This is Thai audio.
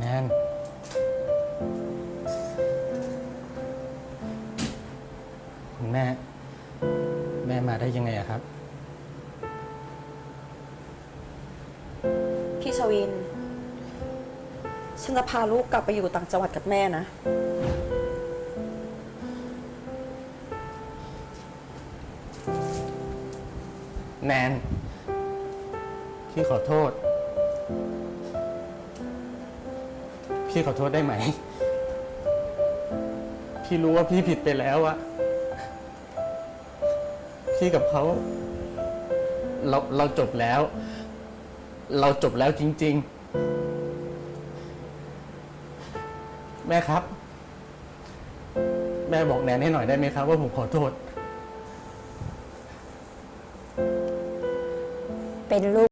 แนนคุณแม่ แม่มาได้ยังไงอะครับ พี่ชวิน ฉันจะพาลูกกลับไปอยู่ต่างจังหวัดกับแม่นะ แนนพี่ขอโทษ พี่ขอโทษได้ไหม พี่รู้ว่าพี่ผิดไปแล้วอะพี่กับเขาเราเราจบแล้ว เราจบแล้วจริง ๆ แม่ครับ แม่บอกแนนให้หน่อยได้ไหมครับ ว่าผมขอโทษ เป็นลูก